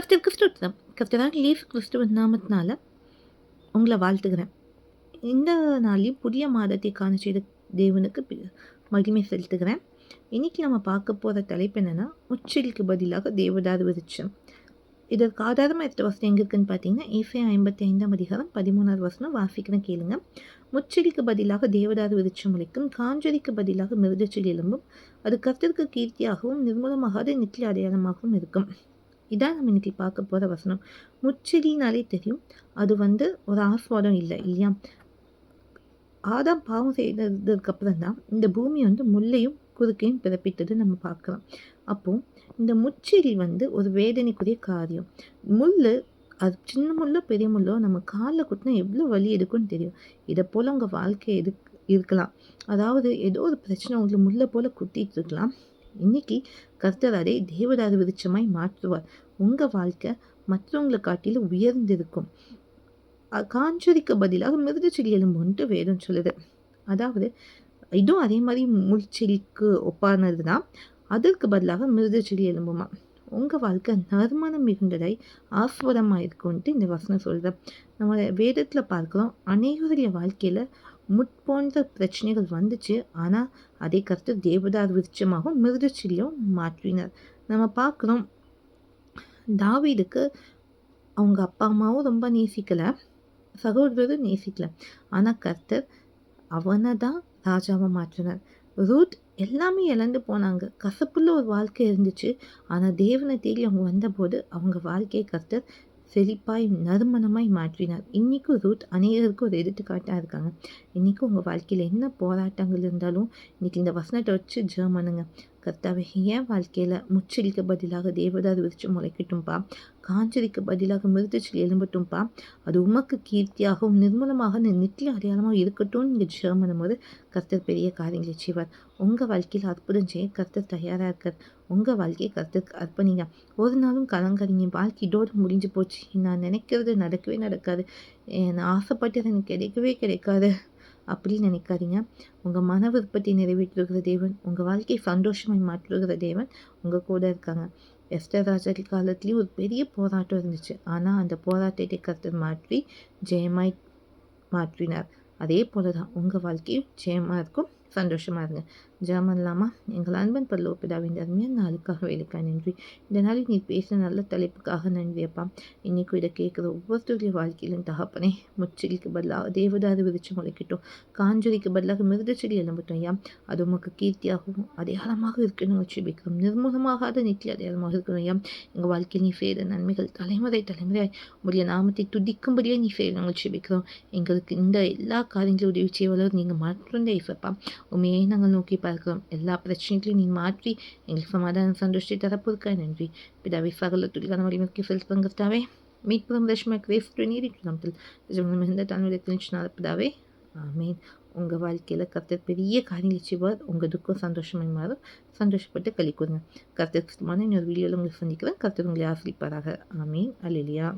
கர்த்தருக்கு ஸ்தோத்திரம் கர்த்தராக லீஃப் கிறிஸ்துவின் நாமத்தினால உங்களை வாழ்த்துக்கிறேன். இந்த நாளையும் புதிய மாதத்தை காண செய்த தேவனுக்கு மகிமை செலுத்துகிறேன். இன்றைக்கி நம்ம பார்க்க போகிற தலைப்பு என்னென்னா முச்செடிக்கு பதிலாக தேவதார் விருட்சம். இதற்கு ஆதாரமாக எடுத்த வசனம் எங்கே இருக்குன்னு பார்த்தீங்கன்னா ஈசை ஐம்பத்தி ஐந்தாம் அதிகாரம் பதிமூணாவது வசனம் வாசிக்கிறேன் கேளுங்க. முச்செடிக்கு பதிலாக தேவதார் விருட்சம் முளைக்கும். காஞ்சரிக்கு பதிலாக மிருதச்செடி எலும்பும் அது கர்த்தருக்கு கீர்த்தியாகவும் நிர்மூலமாகாத நித்திய அடையாளமாகவும் இருக்கும். இதான் நம்ம இன்றைக்கி பார்க்க போகிற வசனம். முச்செடினாலே தெரியும் அது வந்து ஒரு ஆஸ்வாதம் இல்லை இல்லையா? ஆதாம் பாவம் செய்ததுக்கப்புறம் தான் இந்த பூமி வந்து முள்ளையும் குறுக்கையும் பிறப்பித்தது நம்ம பார்க்கலாம். அப்போது இந்த முச்செடி வந்து ஒரு வேதனைக்குரிய காரியம். முள் அது சின்ன முள்ளோ பெரிய முள்ளோ நம்ம காலில் குட்டினா எவ்வளோ வலி எடுக்கும்னு தெரியும். இதை போல் உங்கள் வாழ்க்கை எது இருக்கலாம். அதாவது ஏதோ ஒரு பிரச்சனை உங்களுக்கு முள்ளை போல் குத்திட்டு இருக்கலாம். இன்னைக்கு கர்த்தர் அதை தேவதாரு விருட்சமாய் மாற்றுவார். உங்கள் வாழ்க்கை மற்றவங்களை காட்டிலும் உயர்ந்திருக்கும். அ- பதிலாக மிருது செடி எலும்புன்ட்டு வேதம் சொல்லுது. அதாவது இதுவும் அதே மாதிரி முள்செடிக்கு ஒப்பானது தான் அதற்கு பதிலாக மிருது செடி எலும்புமா? உங்கள் வாழ்க்கை நறுமணம் மிகுந்ததாய் ஆஸ்வதமாக இருக்கும்ன்ட்டு இந்த வசனம் சொல்கிறேன் நம்ம வேதத்தில் பார்க்குறோம் அநேகருடைய வாழ்க்கையில் முட்போன்ற பிரச்சனைகள் வந்துச்சு. ஆனால் அதை கருத்து தேவதார் விருட்சமாகவும் மிருதுச்சிலையும் மாற்றினர். நம்ம பார்க்குறோம் தாவீதுக்கு அவங்க அப்பா அம்மாவும் ரொம்ப நேசிக்கலை சகோதரரும் நேசிக்கல. ஆனால் கர்த்தர் அவனை தான் ராஜாவை மாற்றினார். ரூட் எல்லாமே இழந்து போனாங்க. கசப்புள்ள ஒரு வாழ்க்கை இருந்துச்சு. ஆனால் தேவனை தேடி அவங்க வந்தபோது அவங்க வாழ்க்கையை கர்த்தர் செழிப்பாய் நறுமணமாய் மாற்றினார். இன்றைக்கும் ரூத் அநேகருக்கு ஒரு எடுத்துக்காட்டாக இருக்காங்க. இன்றைக்கும் உங்கள் வாழ்க்கையில் என்ன போராட்டங்கள் இருந்தாலும் இன்றைக்கி இந்த வசனத்தை வச்சு ஜெர்மனுங்க கர்த்தாவே என் வாழ்க்கையில் முச்சலிக்கு பதிலாக தேவதார் விரிச்சு முளைக்கட்டும்பா காஞ்சலிக்கு பதிலாக மிருதுச்செடி எழும்பட்டும்பா. அது உமக்கு கீர்த்தியாகவும் நிர்மூலமாக நித்திய அடையாளமாக இருக்கட்டும் நீங்கள் ஜெர்மனும் போது கர்த்தர் பெரிய காரியங்களை செய்வார். உங்கள் வாழ்க்கையில் அற்புதம் செய்ய கர்த்தர் தயாராக இருக்கார். உங்கள் வாழ்க்கையை கர்த்தருக்கு அர்ப்பணிங்க. ஒரு நாளும் கலங்காதீங்க வாழ்க்கை இதோடு முடிஞ்சு போச்சு. நான் நினைக்கிறது நடக்கவே நடக்காது. நான் ஆசைப்பட்டது எனக்கு கிடைக்கவே கிடைக்காது. அப்படின்னு நினைக்காதீங்க. உங்கள் மன விருப்பத்தை நிறைவேற்றுகிற தேவன் உங்கள் வாழ்க்கையை சந்தோஷமாய் மாற்றுகிற தேவன் உங்கள் கூட இருக்காங்க. எஸ்டர் ராஜா காலத்துலேயும் ஒரு பெரிய போராட்டம் இருந்துச்சு. ஆனால் அந்த போராட்டத்தை கர்த்தர் மாற்றி ஜெயமாய் மாற்றினார். அதே போல தான் உங்கள் வாழ்க்கையும் ஜெயமாக இருக்கும். சந்தோஷமாக இருங்க ஜெயமல்லாமா எங்கள் அன்பன் பல்லவ பிதாவின் அருமையான நாளுக்காக வேலைக்காக நன்றி. இந்த நாளில் நீ பேசின நல்ல தலைப்புக்காக நன்றி அப்பா. இன்னைக்கும் இதை கேட்குற ஒவ்வொருத்தருடைய வாழ்க்கையிலும் தகப்பனே முச்செடிக்கு பதிலாக தேவதாறு விரிச்சு முளைக்கட்டும். காஞ்சொலிக்கு பதிலாக மிருத செடி எழும்பட்டும் ஐயா. அது உமக்கு கீர்த்தியாகவும் அடையாளமாக இருக்கணும் வச்சுபிக்கிறோம் நிர்மூலமாகாத நித்திய அடையாளமாக இருக்கணும் ஐயா. எங்கள் வாழ்க்கையில் நீ செய்கிற நன்மைகள் தலைமுறை தலைமுறையாய் உங்களுடைய நாமத்தை துதிக்கும்படியே நீ செய்யணும் வச்சுபிக்கிறோம் எங்களுக்கு இந்த எல்லா காரியங்களும் உதவி செய்வளர் நீங்கள் மாற்றந்தே இசப்பா உண்மையை நாங்கள் நோக்கி பார்க்கிறோம் எல்லா பிரச்சனைகளையும் நீ மாற்றி எங்களுக்கு சமாதானம் சந்தோஷத்தை தரப்போருக்கா நன்றி பிதாவை சகல துளிக்கான வழிமுறைக்கு செலுத்துவங்கத்தாவே மீட்புறம் ரஷ்மா கிரேஸ் நீரிட்டு நம்பத்தில் மிகுந்த தன்னுடைய பிதாவே ஆமீன் உங்கள் வாழ்க்கையில் கர்த்தர் பெரிய காரியங்கள் செய்வார் உங்கள் துக்கம் சந்தோஷமாக மாறும் சந்தோஷப்பட்டு கழி கூறுங்க கர்த்தர் சுத்தமான இன்னொரு வீடியோவில் உங்களுக்கு சந்திக்கிறேன் கர்த்தர் உங்களை ஆசிரிப்பாராக ஆமீன் அல்லேலியா